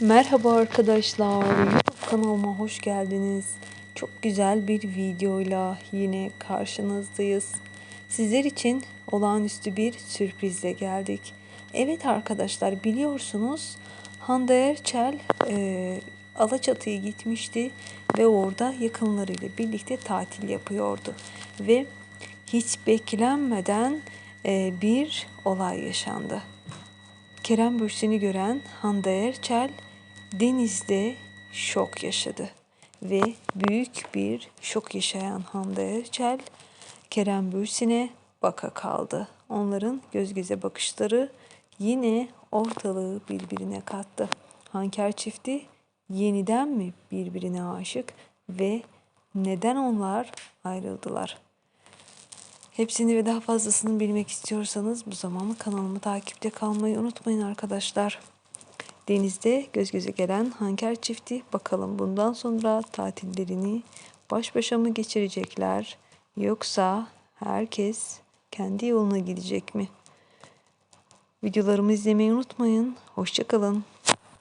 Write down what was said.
Merhaba arkadaşlar, YouTube kanalıma hoş geldiniz. Çok güzel bir videoyla yine karşınızdayız. Sizler için olağanüstü bir sürprizle geldik. Evet arkadaşlar biliyorsunuz Hande Erçel e, Alaçatı'ya gitmişti ve orada yakınlarıyla birlikte tatil yapıyordu. Ve hiç beklenmeden e, bir olay yaşandı. Kerem Bürsin'i gören Hande Erçel denizde şok yaşadı. Ve büyük bir şok yaşayan Hande Erçel Kerem Bürsin'e baka kaldı. Onların göz göze bakışları yine ortalığı birbirine kattı. Hanker çifti yeniden mi birbirine aşık ve neden onlar ayrıldılar? Hepsini ve daha fazlasını bilmek istiyorsanız bu zaman kanalımı takipte kalmayı unutmayın arkadaşlar. Denizde göz göze gelen Hanker çifti bakalım bundan sonra tatillerini baş başa mı geçirecekler yoksa herkes kendi yoluna gidecek mi? Videolarımı izlemeyi unutmayın. Hoşçakalın.